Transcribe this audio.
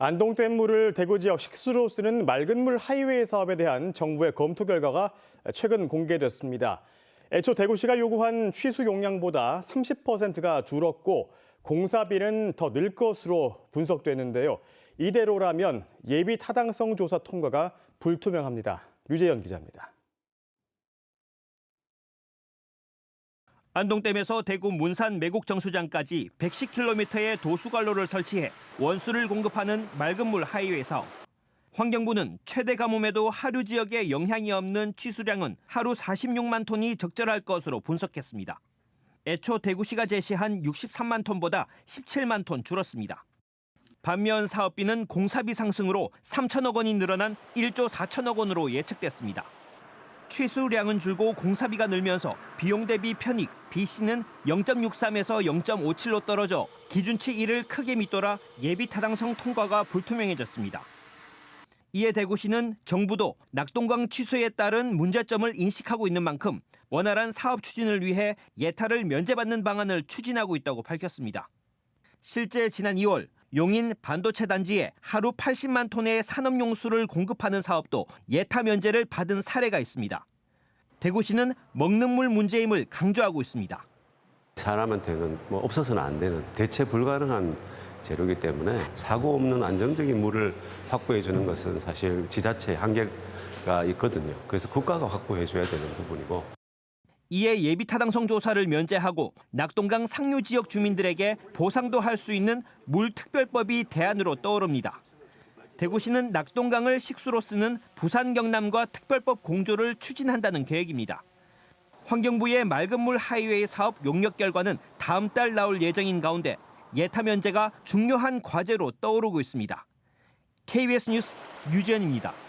안동댐 물을 대구 지역 식수로 쓰는 맑은 물 하이웨이 사업에 대한 정부의 검토 결과가 최근 공개됐습니다. 애초 대구시가 요구한 취수 용량보다 30%가 줄었고 공사비는 더 늘 것으로 분석되는데요. 이대로라면 예비 타당성 조사 통과가 불투명합니다. 류재현 기자입니다. 안동댐에서 대구 문산 매국 정수장까지 110km의 도수관로를 설치해 원수를 공급하는 맑은 물 하이웨이 사업. 환경부는 최대 가뭄에도 하류 지역에 영향이 없는 취수량은 하루 46만 톤이 적절할 것으로 분석했습니다. 애초 대구시가 제시한 63만 톤보다 17만 톤 줄었습니다. 반면 사업비는 공사비 상승으로 3천억 원이 늘어난 1조 4천억 원으로 예측됐습니다. 취수량은 줄고 공사비가 늘면서 비용 대비 편익 BC는 0.63에서 0.57로 떨어져 기준치 1을 크게 밑돌아 예비 타당성 통과가 불투명해졌습니다. 이에 대구시는 정부도 낙동강 취소에 따른 문제점을 인식하고 있는 만큼 원활한 사업 추진을 위해 예타를 면제받는 방안을 추진하고 있다고 밝혔습니다. 실제 지난 2월 용인 반도체 단지에 하루 80만 톤의 산업용수를 공급하는 사업도 예타 면제를 받은 사례가 있습니다. 대구시는 먹는 물 문제임을 강조하고 있습니다. 사람한테는 뭐 없어서는 안 되는 대체 불가능한 재료이기 때문에 사고 없는 안정적인 물을 확보해 주는 것은 사실 지자체의 한계가 있거든요. 그래서 국가가 확보해 줘야 되는 부분이고 이에 예비 타당 성 조사를 면제하고 낙동강 상류 지역 주민들에게 보상도 할 수 있는 물특별법이 대안으로 떠오릅니다. 대구시는 낙동강을 식수로 쓰는 부산 경남과 특별법 공조를 추진한다는 계획입니다. 환경부의 맑은 물 하이웨이 사업 용역 결과는 다음 달 나올 예정인 가운데 예타 면제가 중요한 과제로 떠오르고 있습니다. KBS 뉴스 유지현입니다.